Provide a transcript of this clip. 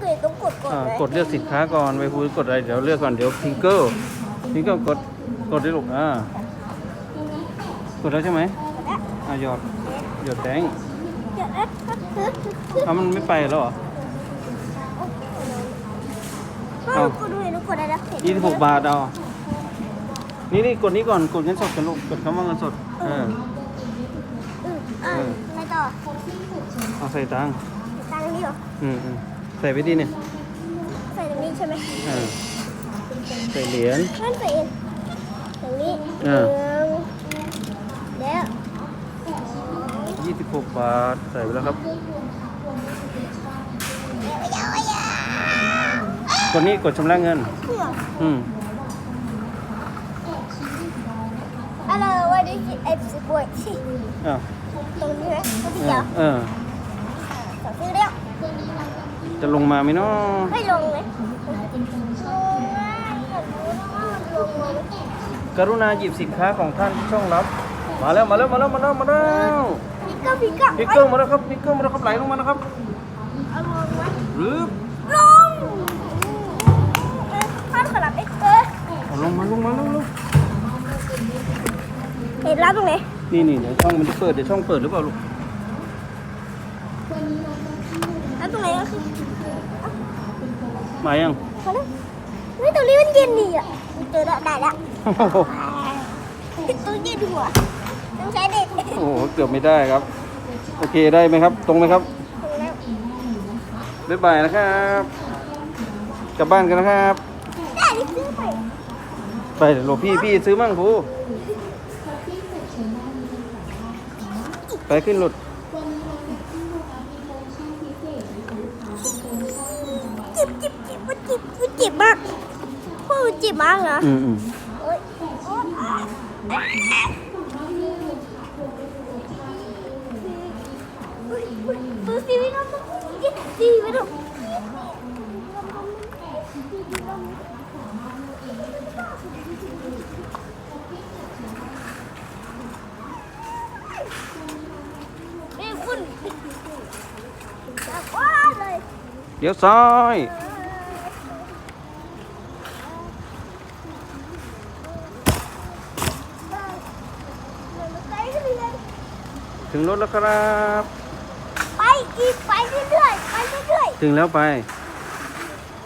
เกรดต้องกดก่อนอ่าไหมกดเลือกสินค้าก่อนไปพูดกดอะไรเดี๋ยวเลือกก่อนเดี๋ยวพิงเกิลพิงเกิลกดกดได้ลูกอ่ากดแล้วใช่ไหมอ่าหยอดหยอดแตงเดี๋ยวนะอ้าวมันไม่ไปแล้วเหรอเอา กดดูเห็นกดอะไรนะเห็นยี่สิบหกบาทเอานี่นี่กดนี้ก่อนกดเงินสดกันลูกกดคำว่าเงินสดเอออืมอ่าไงต่อเอาใส่ตังค์ตังค์นี่เหรออืมอืมใส่ไปดิเนี่ยใส่ตรงนี้ใช่ไหมเออใส่เหรียญนั่นใส่เองตรงนี้เอหอนึ่งแล้วยี่สิบหกบาทใส่ไปแล้วครับกดนี้กดชำระเงินเพื่ออืมอะไรวันนี้ไอ้สิบวยอ่า จะลงมาไหมเนาะไม่ลงเลยลงง่ายอยากรู้นะว่ามันลงไหมกรุณาหยิบสินค้าของท่านที่ช่องรับ มาแล้วมาแล้วมาแล้วมาแล้วมาแล้วพิกเกอร์พิกเกอร์พิกเกอร์มาแล้วครับพิกเกอร์มาแล้วครับไหลลงมาแล้วครับเอาลงไหมหรือลงเอ้ยท่านขอรับเอ็กเออเอาลงมาลงมาลงลงเห็นรับตรงไหนนี่นี่เดี๋ยวช่องมันจะเปิดเดี๋ยวช่องเปิดหรือเปล่าลูก รับ ตรงไหนก็คือมายังมาแล้วเฮ้ยตรงนี้มันเย็นดีอะเจอแล้วได้แล้วโอ้โหตู้เย็นหัวต้องใช้เด็กโอ้โหเกือบไม่ได้ครับ โอเคได้ไหมครับ ตรงไหมครับแล้วบ๊ายบายนะครับกลับบ้านกันนะครับ ได้นี่ซื้อไปไปเดี๋ยวหลวงพี่พี่ซื้อมั่งครูไปขึ้นรถ จิบจิบจิบมันจิบมันจิบมากพวกมันจิบมากนะอืมอืมโอ๊ยโอ๊ยดูสิวิน้องสิวิน้องนี่คุณจับว่าเลย เดี๋ยวซ้ายถึงรถแล้วครับ ไปอีกไปเรื่อยๆไปเรื่อยถึงแล้วไปๆ